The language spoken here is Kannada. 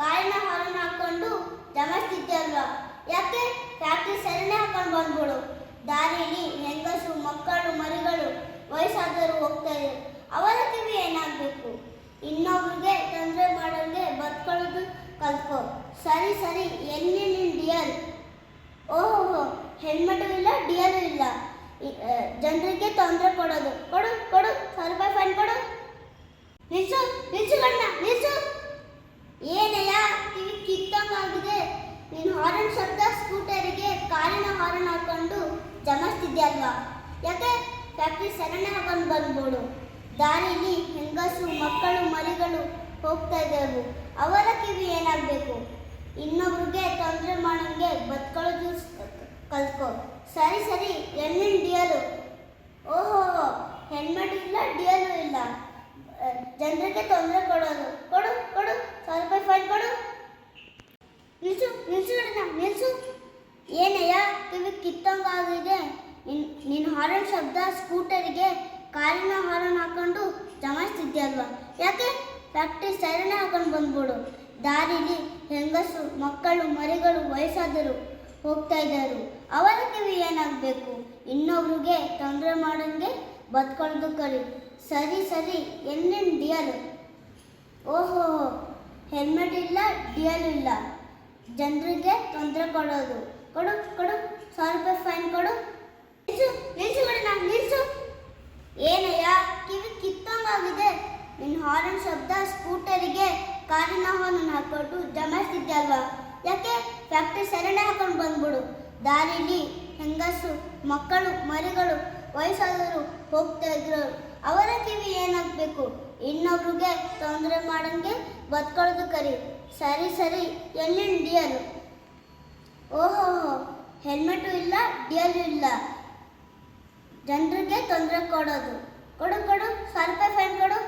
ಕಾಲಿನ ಹಾಲನ್ನು ಹಾಕೊಂಡು ಜಮಸ್ತಿದ್ದೆ ಯಾಕೆ? ಫ್ಯಾಕ್ಟ್ರಿ ಸರಣೆ ಹಾಕೊಂಡು ಬಂದ್ಬಿಡು. ದಾರಿಲಿ ಹೆಂಗಸು, ಮಕ್ಕಳು, ಮರಿಗಳು, ವಯಸ್ಸಾದವರು ಹೋಗ್ತಾ ಇದ್ದಾರೆ ಅವರ ಕಿವಿ ಏನಾಗಬೇಕು? ಇನ್ನೊಬ್ರಿಗೆ ತೊಂದರೆ ಮಾಡೋಂಗೆ ಬದುಕೊಳ್ಳೋದು ಕಲ್ತ್ಕೊ. ಸರಿ ಸರಿ ಎಲ್ಲಿ ನಿನ್ ಡಿಯರ್. ಓಹೋ ಹೆಣ್ಮಟು ಇಲ್ಲ, ಡಿಯರ್ ಇಲ್ಲ. ಜನರಿಗೆ ತೊಂದರೆ ಕೊಡೋದು. ಕೊಡು ಕೊಡು ಸಾವಿರ ಫೈನ್ ಕೊಡು. ನಿಲ್ಸು ನಿಲ್ಸು. ಜಮಾಯಿಸ್ತಿದ್ಯಲ್ವಾ ಯಾಕೆ? ಫ್ಯಾಕ್ಟ್ರಿ ಸರಣೆ ಹಾಕೊಂಡು ಬಂದ್ಬೋಡು. ದಾರಿಲಿ ಹೆಂಗಸು, ಮಕ್ಕಳು, ಮರಿಗಳು ಹೋಗ್ತಾ ಇದ್ದವು. ಅವರ ಕಿವಿ ಏನಾಗಬೇಕು? ಇನ್ನೊಬ್ರಿಗೆ ತೊಂದರೆ ಮಾಡೋಂಗೆ ಬದುಕೊಳ್ಳೋದು ಕಲ್ತ್ಕೊ. ಸರಿ ಸರಿ, ಹೆಣ್ಣಿನ ಡಿಯಲು ಓಹೋ ಹೆಣ್ಮಟ್ಟು ಇಲ್ಲ ಡಿಯಲು ಇಲ್ಲ. ಜನರಿಗೆ ತೊಂದರೆ ಕೊಡೋದು. ಕೊಡು ಕೊಡು, ಸಾವಿರ ರೂಪಾಯಿ ಫೈನ್ ಕೊಡು. ನಿಲ್ಸು ನಿಲ್ಸು ನಿಲ್ಸು. ಏನಯ್ಯ ಕಿವಿ ಕಿತ್ತಂಗಾಗಿದೆ. ನಿನ್ ನಿನ್ನ ಹಾರನ್ ಶಬ್ದ ಸ್ಕೂಟರಿಗೆ ಕಾರಿನ ಹಾರನ್ ಹಾಕೊಂಡು ಜಮಾಯಿಸ್ತಿದ್ಯಲ್ವಾ? ಯಾಕೆ? ಫ್ಯಾಕ್ಟ್ರಿ ಸೈರನ್ ಹಾಕೊಂಡು ಬಂದ್ಬಿಡು. ದಾರಿಲಿ ಹೆಂಗಸು, ಮಕ್ಕಳು, ಮರಿಗಳು ವಯಸ್ಸಾದರು ಹೋಗ್ತಾ ಇದ್ದರು ಅವರ ಕಿವಿ ಏನಾಗಬೇಕು? ಇನ್ನೊಬ್ರಿಗೆ ತೊಂದರೆ ಮಾಡೋಂಗೆ ಬದ್ಕೊಳ್ಳೋದು ಕಲಿ ಸರಿ ಸರಿ ಎನ್ನೇನು ಡಿಯಲ್? ಓಹೋ, ಹೆಲ್ಮೆಟ್ ಇಲ್ಲ, ಡಿಯಲ್ ಇಲ್ಲ. ಜನರಿಗೆ ತೊಂದರೆ ಕೊಡೋದು. ಕೊಡು ಕೊಡು, ಸಾವಿರ ರೂಪಾಯಿ ಫೈನ್ ಕೊಡು. ನಿಲ್ಸು ಬಿಡಣ್ಣ ನಿಲ್ಸು. ಏನಯ್ಯ, ಕಿವಿ ಕಿತ್ತಂಗಾಗಿದೆ. ನಿನ್ನ ಹಾರನ್ ಶಬ್ದ ಸ್ಕೂಟರಿಗೆ ಕಾರಿನ ಹಾರನ್ ಹಾಕೊಂಡು ಜಮಾಯಿಸ್ತಿದ್ಯಲ್ವಾ ಯಾಕೆ? ಫ್ಯಾಕ್ಟ್ರಿ ಸರಣೆ ಹಾಕೊಂಡು ಬಂದ್ಬಿಡು. ದಾರಿಲಿ ಹೆಂಗಸು, ಮಕ್ಕಳು, ಮರಿಗಳು, ವಯಸ್ಸಾದವರು ಹೋಗ್ತಾ ಇದ್ರು. ಅವರ ಕಿವಿ ಏನಾಗಬೇಕು? ಇನ್ನೊಬ್ರಿಗೆ ತೊಂದರೆ ಮಾಡಂಗೆ ಬದುಕೊಳ್ಳೋದು ಕರಿ. ಸರಿ ಸರಿ ಎಲ್ಲಿ ಡಿಯರು? ಓಹೋ ಹೆಲ್ಮೆಟು ಇಲ್ಲ, ಡಿಯರು ಇಲ್ಲ. ಜನರಿಗೆ ತೊಂದರೆ ಕೊಡೋದು. ಕೊಡು ಕೊಡು ಸಾವಿರ ಫೈನ್ ಕೊಡು.